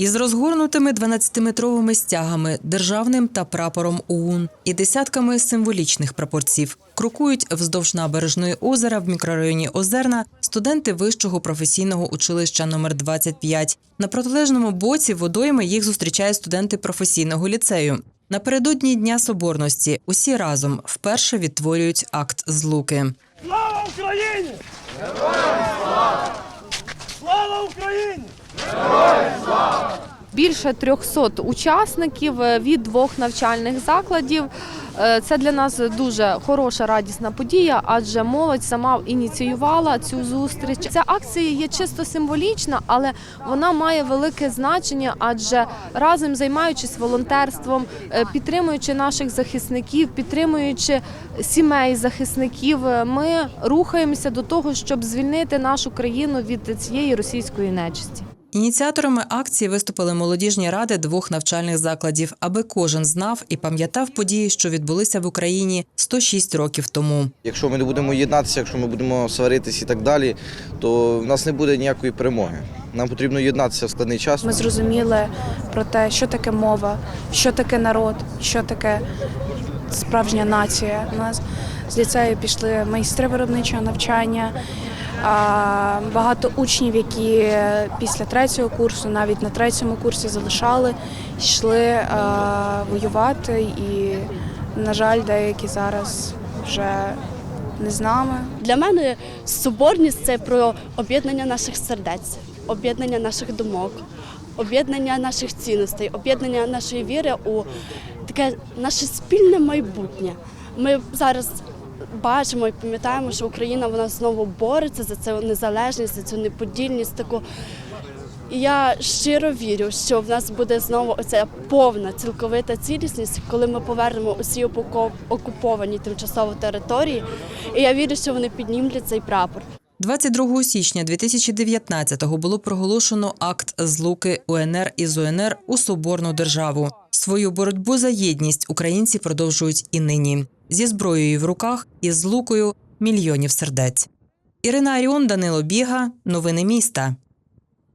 Із розгорнутими 12-метровими стягами, державним та прапором ОУН і десятками символічних прапорців крокують вздовж набережної озера в мікрорайоні Озерна студенти вищого професійного училища номер 25. На протилежному боці водойми їх зустрічають студенти професійного ліцею. Напередодні Дня Соборності усі разом вперше відтворюють акт злуки. Слава Україні! Слава Україні! Більше 300 учасників е, від двох навчальних закладів. Е, Це для нас дуже хороша радісна подія, адже молодь сама ініціювала цю зустріч. Ця акція є чисто символічна, але вона має велике значення, адже разом займаючись волонтерством, е, підтримуючи наших захисників, підтримуючи сімей захисників, ми рухаємося до того, щоб звільнити нашу країну від цієї російської нечисті. Ініціаторами акції виступили молодіжні ради двох навчальних закладів, аби кожен знав і пам'ятав події, що відбулися в Україні 106 років тому. Якщо ми не будемо єднатися, якщо ми будемо сваритись і так далі, то в нас не буде ніякої перемоги. Нам потрібно єднатися в складний час. Ми зрозуміли про те, що таке мова, що таке народ, що таке справжня нація. У нас з ліцею пішли майстри виробничого навчання. а, Багато учнів, які після третього курсу, навіть на третьому курсі залишали, йшли а, воювати. І, на жаль, деякі зараз вже не з нами. Для мене соборність це про об'єднання наших сердець, об'єднання наших думок, об'єднання наших цінностей, об'єднання нашої віри у таке наше спільне майбутнє. Ми зараз бачимо і пам'ятаємо, що Україна вона знову бореться за цю незалежність, за цю неподільність таку. І я щиро вірю, що в нас буде знову оця повна цілковита цілісність, коли ми повернемо усі окуповані тимчасово території. І я вірю, що вони піднімуть цей прапор. 22 січня 2019-го було проголошено акт злуки УНР із УНР у соборну державу. Свою боротьбу за єдність українці продовжують і нині зі зброєю в руках і з лукою мільйонів сердець. Ірина Аріон, Данило Біга. Новини міста.